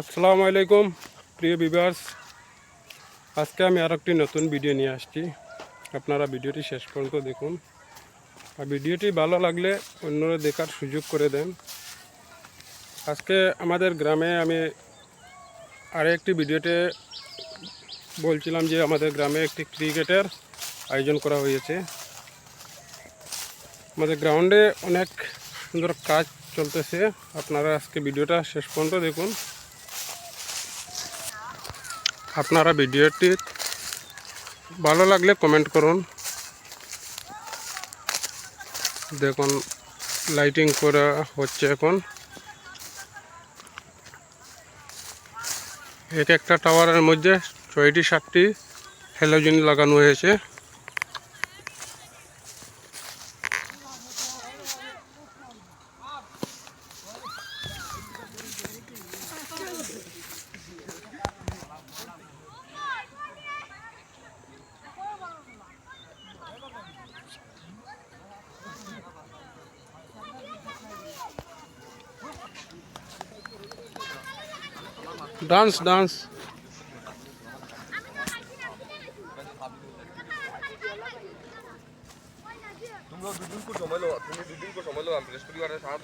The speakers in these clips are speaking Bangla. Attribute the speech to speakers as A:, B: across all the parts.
A: আসসালামু আলাইকুম প্রিয় বিভার্স আজকে আমি আর একটি নতুন ভিডিও নিয়ে আসছি। আপনারা ভিডিওটি শেষ পর্যন্ত দেখুন। আর ভিডিওটি ভালো লাগলে অন্যরা দেখার সুযোগ করে দেন। আজকে আমাদের গ্রামে আমি আর একটি ভিডিওতে বলছিলাম যে আমাদের গ্রামে একটি ক্রিকেটের আয়োজন করা হয়েছে। আমাদের গ্রাউন্ডে অনেক সুন্দর কাজ চলতেছে। আপনারা আজকে ভিডিওটা শেষ পর্যন্ত দেখুন। আপনারা ভিডিওটি ভালো লাগলে কমেন্ট করুন। দেখুন লাইটিং করা হচ্ছে এখন। এক একটা টাওয়ারের মধ্যে ছয়টি, সাতটি হ্যালোজিন লাগানো হয়েছে।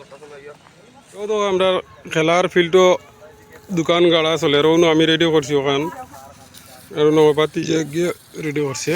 B: সময় ইয়া
A: তো তো আমরা খেলার ফিল্ডও দোকান গাড়া চলে রৌনো আমি রেডি করছি ওখান আর নবাতি যে গিয়ে রেডি করছে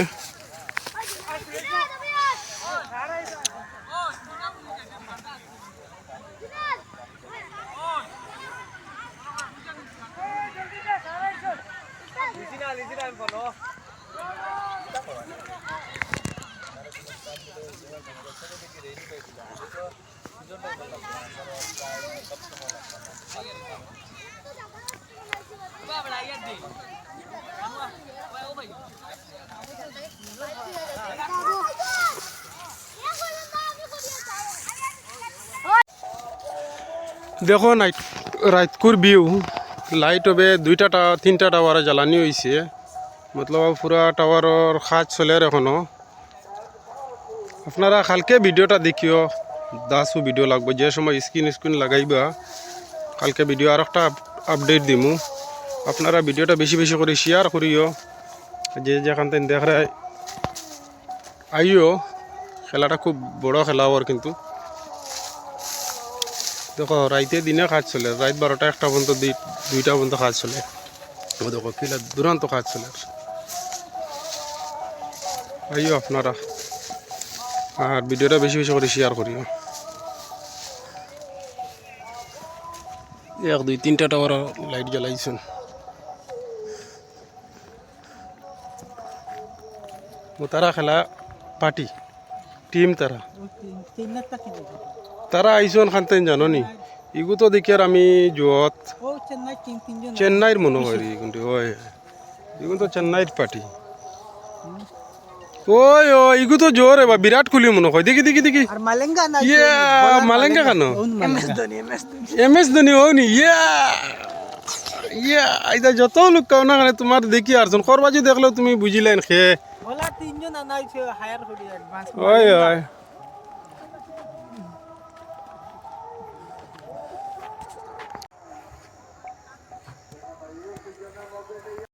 A: দেখো নাইট, রাতকুর ভিউ লাইট হবে দুইটা তিনটা টাওয়ারে জ্বালানি হয়েছে মতলব পুরা টাওয়ারের কাজ চলে এখনও। আপনারা কালকে ভিডিওটা দেখিও। দাসও ভিডিও লাগবে, যে সময় স্ক্রিন স্ক্রিন লাগাইবা, কালকে ভিডিও আর একটা আপডেট দিমু। আপনারা ভিডিওটা বেশি বেশি করে শেয়ার করিও। যে যেখান থেকে দেখ রে আইও, খেলাটা খুব বড় খেলা ওর কিন্তু। দেখো, রাইতে দিনে কাজ চলে, রাত বারোটা একটা পর্যন্ত দুই- দুইটা পর্যন্ত কাজ চলে। ও দেখো কিলা দুরান্ত কাজ চলে। আইও আপনারা। আর ভিডিওটা বেশি বেশি করে শেয়ার করিও এক, দুই, তিনটা টাওয়ার লাইট জ্বালাইছেন। তারা খেলা পার্টি টিম তারা। তারা আইসন খানতেন জানো নি ইগু তো দেখি আর আমি জুয়ত। চেন্নাইর মনে করি কিন্তু ওই ইগু তো চেন্নাইর পার্টি ওই ও ইগু তো জোর এবার বিরাট কোহলি মনে হয়। দেখি দেখি দেখি।
C: আর মালেঙ্গা না
A: ইয়া মালেঙ্গা? কেন?
C: এম এস ধোনি
A: হও নি ইয়া ইয়া আইদা যত লোক কাও না কারণে তোমার দেখি আর করবা যদি দেখলেও তুমি বুঝিলেন খে।
C: ওলা তিনজন আনা হায়ার করি
A: ওই ওই।